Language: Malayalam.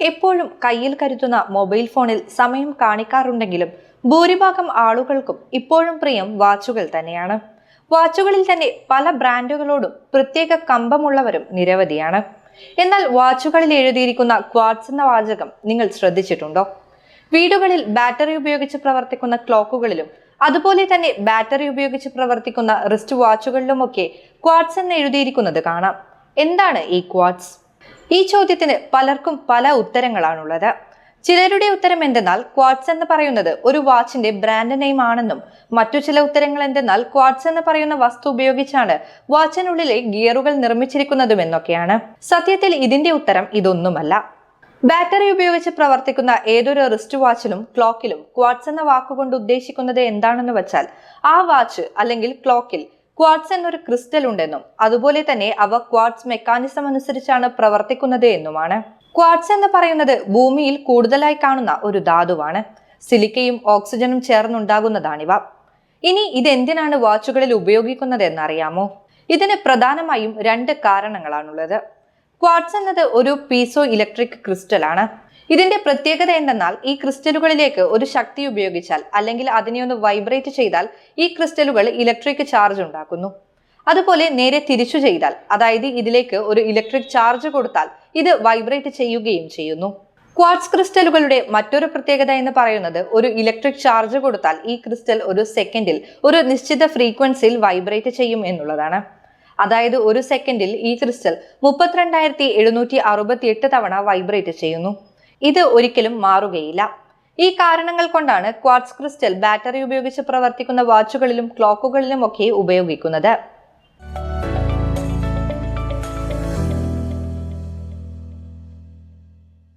എപ്പോഴും കയ്യിൽ കരുതുന്ന മൊബൈൽ ഫോണിൽ സമയം കാണിക്കാറുണ്ടെങ്കിലും ഭൂരിഭാഗം ആളുകൾക്കും ഇപ്പോഴും പ്രിയം വാച്ചുകൾ തന്നെയാണ്. വാച്ചുകളിൽ തന്നെ പല ബ്രാൻഡുകളോടും പ്രത്യേക കമ്പമുള്ളവരും നിരവധിയാണ്. എന്നാൽ വാച്ചുകളിൽ എഴുതിയിരിക്കുന്ന ക്വാർട്സ് എന്ന വാചകം നിങ്ങൾ ശ്രദ്ധിച്ചിട്ടുണ്ടോ? വീടുകളിൽ ബാറ്ററി ഉപയോഗിച്ച് പ്രവർത്തിക്കുന്ന ക്ലോക്കുകളിലും അതുപോലെ തന്നെ ബാറ്ററി ഉപയോഗിച്ച് പ്രവർത്തിക്കുന്ന റിസ്റ്റ് വാച്ചുകളിലുമൊക്കെ ക്വാർട്സ് എന്ന് എഴുതിയിരിക്കുന്നത് കാണാം. എന്താണ് ഈ ക്വാഡ്സ്? ഈ ചോദ്യത്തിന് പലർക്കും പല ഉത്തരങ്ങളാണുള്ളത്. ചിലരുടെ ഉത്തരം എന്തെന്നാൽ ക്വാഡ്സ് എന്ന് പറയുന്നത് ഒരു വാച്ചിന്റെ ബ്രാൻഡ് നെയിം ആണെന്നും മറ്റു ചില ഉത്തരങ്ങൾ എന്തെന്നാൽ ക്വാഡ്സ് എന്ന് പറയുന്ന വസ്തു ഉപയോഗിച്ചാണ് വാച്ചിനുള്ളിലെ ഗിയറുകൾ നിർമ്മിച്ചിരിക്കുന്നതും എന്നൊക്കെയാണ് സത്യത്തിൽ ഇതിന്റെ ഉത്തരം ഇതൊന്നുമല്ല. ബാറ്ററി ഉപയോഗിച്ച് പ്രവർത്തിക്കുന്ന ഏതൊരു റിസ്റ്റ് വാച്ചിലും ക്ലോക്കിലും ക്വാഡ്സ് എന്ന വാക്കുകൊണ്ട് ഉദ്ദേശിക്കുന്നത് എന്താണെന്ന് വെച്ചാൽ ആ വാച്ച് അല്ലെങ്കിൽ ക്ലോക്കിൽ ക്വാഡ്സ് എന്നൊരു ക്രിസ്റ്റൽ ഉണ്ടെന്നും അതുപോലെ തന്നെ അവ ക്വാർട്സ് മെക്കാനിസം അനുസരിച്ചാണ് പ്രവർത്തിക്കുന്നത് എന്നുമാണ്. ക്വാഡ്സ് എന്ന് പറയുന്നത് ഭൂമിയിൽ കൂടുതലായി കാണുന്ന ഒരു ധാതുവാണ്. സിലിക്കയും ഓക്സിജനും ചേർന്നുണ്ടാകുന്നതാണിവ. ഇനി ഇതെന്തിനാണ് വാച്ചുകളിൽ ഉപയോഗിക്കുന്നത് എന്നറിയാമോ ഇതിന് പ്രധാനമായും രണ്ട് കാരണങ്ങളാണുള്ളത്. ക്വാർട്സ് എന്നത് ഒരു പീസോ ഇലക്ട്രിക് ക്രിസ്റ്റൽ ആണ് ഇതിന്റെ പ്രത്യേകത എന്തെന്നാൽ ഈ ക്രിസ്റ്റലുകളിലേക്ക് ഒരു ശക്തി ഉപയോഗിച്ചാൽ അല്ലെങ്കിൽ അതിനെ ഒന്ന് വൈബ്രേറ്റ് ചെയ്താൽ ഈ ക്രിസ്റ്റലുകൾ ഇലക്ട്രിക് ചാർജ് ഉണ്ടാക്കുന്നു. അതുപോലെ നേരെ തിരിച്ചു ചെയ്താൽ അതായത് ഇതിലേക്ക് ഒരു ഇലക്ട്രിക് ചാർജ് കൊടുത്താൽ ഇത് വൈബ്രേറ്റ് ചെയ്യുകയും ചെയ്യുന്നു. ക്വാർട്സ് ക്രിസ്റ്റലുകളുടെ മറ്റൊരു പ്രത്യേകത എന്ന് പറയുന്നത് ഒരു ഇലക്ട്രിക് ചാർജ് കൊടുത്താൽ ഈ ക്രിസ്റ്റൽ ഒരു സെക്കൻഡിൽ ഒരു നിശ്ചിത ഫ്രീക്വൻസിയിൽ വൈബ്രേറ്റ് ചെയ്യും എന്നുള്ളതാണ്. അതായത് ഒരു സെക്കൻഡിൽ ഈ ക്രിസ്റ്റൽ മുപ്പത്തിരണ്ടായിരത്തി എഴുന്നൂറ്റി അറുപത്തി എട്ട് തവണ വൈബ്രേറ്റ് ചെയ്യുന്നു. ഇത് ഒരിക്കലും മാറുകയില്ല. ഈ കാരണങ്ങൾ കൊണ്ടാണ് ക്വാർട്സ് ക്രിസ്റ്റൽ ബാറ്ററി ഉപയോഗിച്ച് പ്രവർത്തിക്കുന്ന വാച്ചുകളിലും ക്ലോക്കുകളിലും ഒക്കെ ഉപയോഗിക്കുന്നത്.